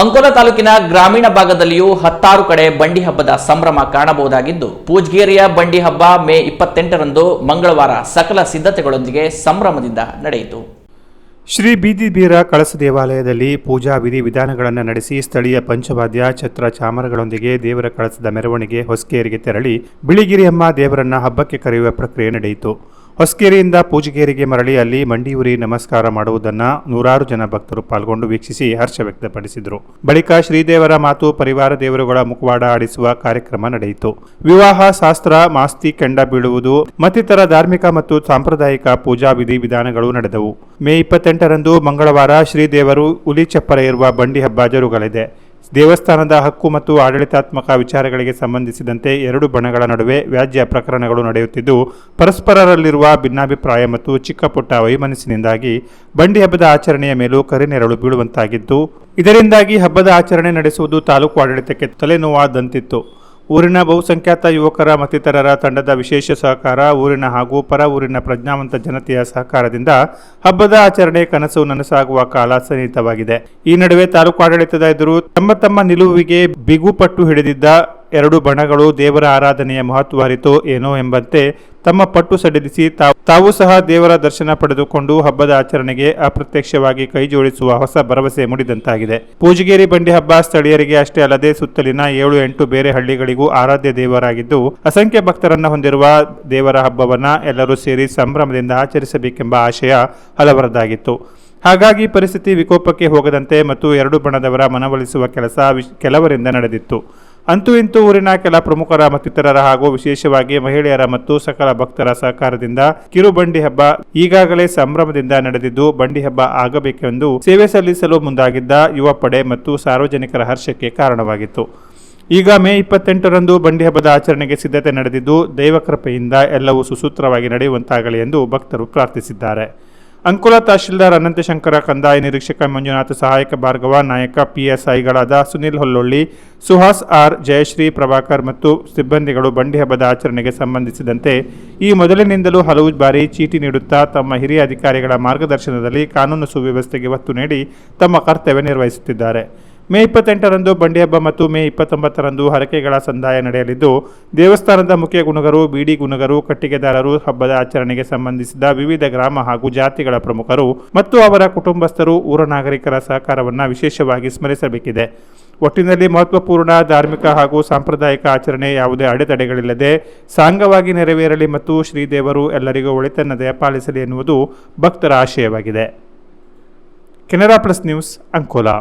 ಅಂಕೋಲ ತಾಲೂಕಿನ ಗ್ರಾಮೀಣ ಭಾಗದಲ್ಲಿಯೂ ಹತ್ತಾರು ಕಡೆ ಬಂಡಿ ಹಬ್ಬದ ಸಂಭ್ರಮ ಕಾಣಬಹುದಾಗಿದ್ದು, ಪೂಜ್ಗೇರಿಯ ಬಂಡಿ ಹಬ್ಬ ಮೇ ಇಪ್ಪತ್ತೆಂಟರಂದು ಮಂಗಳವಾರ ಸಕಲ ಸಿದ್ಧತೆಗಳೊಂದಿಗೆ ಸಂಭ್ರಮದಿಂದ ನಡೆಯಿತು. ಶ್ರೀ ಬೀದಿಬೀರ ಕಳಸ ದೇವಾಲಯದಲ್ಲಿ ಪೂಜಾ ವಿಧಿ ವಿಧಾನಗಳನ್ನು ನಡೆಸಿ ಸ್ಥಳೀಯ ಪಂಚವಾದ್ಯ, ಛತ್ರ ಚಾಮರಗಳೊಂದಿಗೆ ದೇವರ ಕಳಸದ ಮೆರವಣಿಗೆ ಹೊಸಕೇರಿಗೆ ತೆರಳಿ ಬಿಳಿಗಿರಿಯಮ್ಮ ದೇವರನ್ನ ಹಬ್ಬಕ್ಕೆ ಕರೆಯುವ ಪ್ರಕ್ರಿಯೆ ನಡೆಯಿತು. ಹೊಸಕೇರಿಯಿಂದ ಪೂಜಗೇರಿಗೆ ಮರಳಿ ಅಲ್ಲಿ ಮಂಡಿಯೂರಿ ನಮಸ್ಕಾರ ಮಾಡುವುದನ್ನು ನೂರಾರು ಜನ ಭಕ್ತರು ಪಾಲ್ಗೊಂಡು ವೀಕ್ಷಿಸಿ ಹರ್ಷ ವ್ಯಕ್ತಪಡಿಸಿದರು. ಬಳಿಕ ಶ್ರೀದೇವರ ಮಾತು ಪರಿವಾರ ದೇವರುಗಳ ಮುಖವಾಡ ಆಡಿಸುವ ಕಾರ್ಯಕ್ರಮ ನಡೆಯಿತು. ವಿವಾಹ, ಶಾಸ್ತ್ರ, ಮಾಸ್ತಿ, ಕೆಂಡ ಬೀಳುವುದು, ಮತ್ತಿತರ ಧಾರ್ಮಿಕ ಮತ್ತು ಸಾಂಪ್ರದಾಯಿಕ ಪೂಜಾ ವಿಧಿ ವಿಧಾನಗಳು ನಡೆದವು. ಮೇ ಇಪ್ಪತ್ತೆಂಟರಂದು ಮಂಗಳವಾರ ಶ್ರೀದೇವರು ಹುಲಿ ಚಪ್ಪರ ಇರುವ ಬಂಡಿ ಹಬ್ಬ ಜರುಗಲಿದೆ. ದೇವಸ್ಥಾನದ ಹಕ್ಕು ಮತ್ತು ಆಡಳಿತಾತ್ಮಕ ವಿಚಾರಗಳಿಗೆ ಸಂಬಂಧಿಸಿದಂತೆ ಎರಡು ಬಣಗಳ ನಡುವೆ ವ್ಯಾಜ್ಯ ಪ್ರಕರಣಗಳು ನಡೆಯುತ್ತಿದ್ದು, ಪರಸ್ಪರರಲ್ಲಿರುವ ಭಿನ್ನಾಭಿಪ್ರಾಯ ಮತ್ತು ಚಿಕ್ಕಪುಟ್ಟ ವೈಮನಸ್ಸಿನಿಂದಾಗಿ ಬಂಡಿ ಹಬ್ಬದ ಆಚರಣೆಯ ಮೇಲೂ ಕರಿನೆರಳು ಬೀಳುವಂತಾಗಿದ್ದು ಇದರಿಂದಾಗಿ ಹಬ್ಬದ ಆಚರಣೆ ನಡೆಸುವುದು ತಾಲೂಕು ಆಡಳಿತಕ್ಕೆ ತಲೆನೋವಾದಂತಿತ್ತು. ಊರಿನ ಬಹುಸಂಖ್ಯಾತ ಯುವಕರ ಮತ್ತಿತರರ ತಂಡದ ವಿಶೇಷ ಸಹಕಾರ, ಊರಿನ ಹಾಗೂ ಪರ ಊರಿನ ಪ್ರಜ್ಞಾವಂತ ಜನತೆಯ ಸಹಕಾರದಿಂದ ಹಬ್ಬದ ಆಚರಣೆ ಕನಸು ನನಸಾಗುವ ಕಾಲ ಸನ್ನಿಹಿತವಾಗಿದೆ ಈ ನಡುವೆ ತಾಲೂಕು ಆಡಳಿತದ ಎದುರು ತಮ್ಮ ತಮ್ಮ ನಿಲುವಿಗೆ ಬಿಗುಪಟ್ಟು ಹಿಡಿದಿದ್ದ ಎರಡು ಬಣಗಳು ದೇವರ ಆರಾಧನೆಯ ಮಹತ್ವ ಅರಿತೋ ಏನೋ ಎಂಬಂತೆ ತಮ್ಮ ಪಟ್ಟು ಸಡಿಲಿಸಿ ತಾವು ಸಹ ದೇವರ ದರ್ಶನ ಪಡೆದುಕೊಂಡು ಹಬ್ಬದ ಆಚರಣೆಗೆ ಅಪ್ರತ್ಯಕ್ಷವಾಗಿ ಕೈ ಜೋಡಿಸುವ ಹೊಸ ಭರವಸೆ ಮೂಡಿದಂತಾಗಿದೆ. ಪೂಜಗೇರಿ ಬಂಡಿ ಹಬ್ಬ ಸ್ಥಳೀಯರಿಗೆ ಅಷ್ಟೇ ಅಲ್ಲದೆ ಸುತ್ತಲಿನ ಏಳು ಎಂಟು ಬೇರೆ ಹಳ್ಳಿಗಳಿಗೂ ಆರಾಧ್ಯ ದೇವರಾಗಿದ್ದು, ಅಸಂಖ್ಯ ಭಕ್ತರನ್ನ ಹೊಂದಿರುವ ದೇವರ ಹಬ್ಬವನ್ನ ಎಲ್ಲರೂ ಸೇರಿ ಸಂಭ್ರಮದಿಂದ ಆಚರಿಸಬೇಕೆಂಬ ಆಶಯ ಹಲವರದಾಗಿತ್ತು ಹಾಗಾಗಿ ಪರಿಸ್ಥಿತಿ ವಿಕೋಪಕ್ಕೆ ಹೋಗದಂತೆ ಮತ್ತು ಎರಡು ಬಣದವರ ಮನವೊಲಿಸುವ ಕೆಲಸ ಕೆಲವರಿಂದ ನಡೆದಿತ್ತು. ಅಂತೂ ಇಂತೂ ಊರಿನ ಕೆಲ ಪ್ರಮುಖರ ಮತ್ತಿತರರ ಹಾಗೂ ವಿಶೇಷವಾಗಿ ಮಹಿಳೆಯರ ಮತ್ತು ಸಕಲ ಭಕ್ತರ ಸಹಕಾರದಿಂದ ಕಿರುಬಂಡಿ ಹಬ್ಬ ಈಗಾಗಲೇ ಸಂಭ್ರಮದಿಂದ ನಡೆದಿದ್ದು ಬಂಡಿ ಹಬ್ಬ ಆಗಬೇಕೆಂದು ಸೇವೆ ಸಲ್ಲಿಸಲು ಮುಂದಾಗಿದ್ದ ಯುವ ಪಡೆ ಮತ್ತು ಸಾರ್ವಜನಿಕರ ಹರ್ಷಕ್ಕೆ ಕಾರಣವಾಗಿತ್ತು. ಈಗ ಮೇ ಇಪ್ಪತ್ತೆಂಟರಂದು ಬಂಡಿ ಹಬ್ಬದ ಆಚರಣೆಗೆ ಸಿದ್ಧತೆ ನಡೆದಿದ್ದು ದೈವಕೃಪೆಯಿಂದ ಎಲ್ಲವೂ ಸುಸೂತ್ರವಾಗಿ ನಡೆಯುವಂತಾಗಲಿ ಎಂದು ಭಕ್ತರು ಪ್ರಾರ್ಥಿಸಿದ್ದಾರೆ. ಅಂಕೋಲ ತಹಶೀಲ್ದಾರ್ ಅನಂತಶಂಕರ ಕಂದಾಯ ನಿರೀಕ್ಷಕ ಮಂಜುನಾಥ ಸಹಾಯಕ ಭಾರ್ಗವ ನಾಯಕ ಪಿಎಸ್ಐಗಳಾದ ಸುನಿಲ್ ಹೊಲ್ಲೊಳ್ಳಿ, ಸುಹಾಸ್ ಆರ್ ಜಯಶ್ರೀ ಪ್ರಭಾಕರ್ ಮತ್ತು ಸಿಬ್ಬಂದಿಗಳು ಬಂಡಿ ಹಬ್ಬದ ಆಚರಣೆಗೆ ಸಂಬಂಧಿಸಿದಂತೆ ಈ ಮೊದಲಿನಿಂದಲೂ ಹಲವು ಬಾರಿ ಚೀಟಿ ನೀಡುತ್ತಾ ತಮ್ಮ ಹಿರಿಯ ಅಧಿಕಾರಿಗಳ ಮಾರ್ಗದರ್ಶನದಲ್ಲಿ ಕಾನೂನು ಸುವ್ಯವಸ್ಥೆಗೆ ಒತ್ತು ನೀಡಿ ತಮ್ಮ ಕರ್ತವ್ಯ ನಿರ್ವಹಿಸುತ್ತಿದ್ದಾರೆ. ಮೇ ಇಪ್ಪತ್ತೆಂಟರಂದು ಬಂಡಿ ಹಬ್ಬ ಮತ್ತು ಮೇ ಇಪ್ಪತ್ತೊಂಬತ್ತರಂದು ಹರಕೆಗಳ ಸಂದಾಯ ನಡೆಯಲಿದ್ದು, ದೇವಸ್ಥಾನದ ಮುಖ್ಯ ಗುಣಗರು, ಬೀಡಿ ಗುಣಗರು, ಕಟ್ಟಿಗೆದಾರರು, ಹಬ್ಬದ ಆಚರಣೆಗೆ ಸಂಬಂಧಿಸಿದ ವಿವಿಧ ಗ್ರಾಮ ಹಾಗೂ ಜಾತಿಗಳ ಪ್ರಮುಖರು ಮತ್ತು ಅವರ ಕುಟುಂಬಸ್ಥರು, ಊರ ನಾಗರಿಕರ ಸಹಕಾರವನ್ನು ವಿಶೇಷವಾಗಿ ಸ್ಮರಿಸಬೇಕಿದೆ. ಒಟ್ಟಿನಲ್ಲಿ ಮಹತ್ವಪೂರ್ಣ ಧಾರ್ಮಿಕ ಹಾಗೂ ಸಾಂಪ್ರದಾಯಿಕ ಆಚರಣೆ ಯಾವುದೇ ಅಡೆತಡೆಗಳಿಲ್ಲದೆ ಸಾಂಗವಾಗಿ ನೆರವೇರಲಿ ಮತ್ತು ಶ್ರೀದೇವರು ಎಲ್ಲರಿಗೂ ಒಳಿತನ್ನ ದಯಪಾಲಿಸಲಿ ಎನ್ನುವುದು ಭಕ್ತರ ಆಶಯವಾಗಿದೆ. Canara plus news Ankola